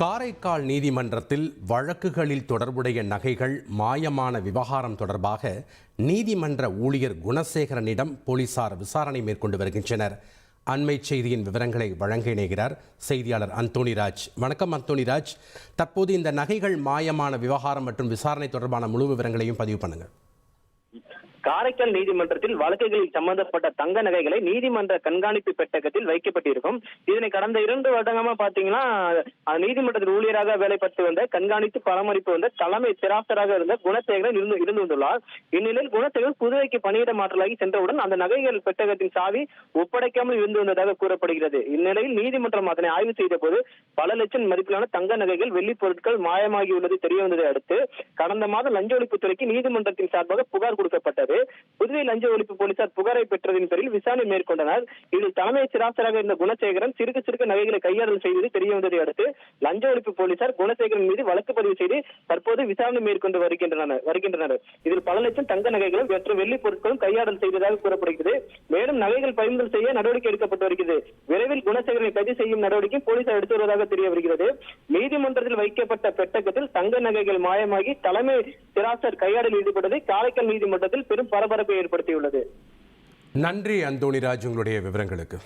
காரைக்கால் நீதிமன்றத்தில் வழக்குகளில் தொடர்புடைய நகைகள் மாயமான விவகாரம் தொடர்பாக நீதிமன்ற ஊழியர் குணசேகரனிடம் போலீசார் விசாரணை மேற்கொண்டு வருகின்றனர். அண்மை செய்தியின் விவரங்களை வழங்க இணைகிறார் செய்தியாளர் அந்தோணிராஜ் வணக்கம் அந்தோணிராஜ் தற்போது இந்த நகைகள் மாயமான விவகாரம் மற்றும் விசாரணை தொடர்பான முழு விவரங்களையும் பதிவு பண்ணுங்கள். காரைக்கால் நீதிமன்றத்தில் வழக்குகளில் சம்பந்தப்பட்ட தங்க நகைகளை நீதிமன்ற கண்காணிப்பு பெட்டகத்தில் வைக்கப்பட்டிருக்கும். இதனை கடந்த இரண்டு வருடங்கமா பாத்தீங்கன்னா நீதிமன்றத்தில் ஊழியராக வேலை வந்த கண்காணித்து பராமரிப்பு வந்த தலைமை சிராசராக இருந்த குணசேகரன் இருந்து இருந்து வந்துள்ளார். இந்நிலையில் குணசேகரன் புதுவைக்கு பணியிட மாற்றலாகி சென்றவுடன் அந்த நகைகள் பெட்டகத்தின் சாவி ஒப்படைக்காமல் இருந்து வந்ததாக கூறப்படுகிறது. இந்நிலையில் நீதிமன்றம் அதனை ஆய்வு செய்த போது பல லட்சம் மதிப்பிலான தங்க நகைகள் வெள்ளி பொருட்கள் மாயமாகியுள்ளது தெரிய வந்ததை அடுத்து கடந்த மாதம் லஞ்ச ஒழிப்புத்துறைக்கு நீதிமன்றத்தின் சார்பாக புகார் கொடுக்கப்பட்டது. புதுவை லஞ்ச ஒழிப்பு போலீசார் புகாரை பெற்றதின் பேரில் விசாரணை மேற்கொண்டனர். இதில் தலைமை சிராசராக இருந்த குணசேகரன் சிறுக்கு சிறுக்கு நகைகளை கையாடல் செய்தது தெரிய வந்ததை அடுத்து லஞ்ச ஒழிப்பு போலீசார் குணசேகரன் மீது வழக்கு பதிவு செய்து தற்போது விசாரணை மேற்கொண்டு வருகின்றனர் வருகின்றனர். இதில் பல லட்சம் தங்க நகைகளும் மற்ற வெள்ளி பொருட்களும் கையாடல் செய்ததாக கூறப்படுகிறது. மேலும் நகைகள் பறிமுதல் செய்ய நடவடிக்கை எடுக்கப்பட்டு வருகிறது. விரைவில் குணசேகரனை கைது செய்யும் நடவடிக்கை போலீசார் எடுத்து வருவதாக தெரிய வருகிறது. நீதிமன்றத்தில் வைக்கப்பட்ட பெட்டகத்தில் தங்க நகைகள் மாயமாகி தலைமை சிராசர் கையாடல் ஈடுபட்டதை காரைக்கால் நீதிமன்றத்தில் பெரும் பரபரப்பை ஏற்படுத்தியுள்ளது. நன்றி அந்தோணி ராஜ் உங்களுடைய விவரங்களுக்கு.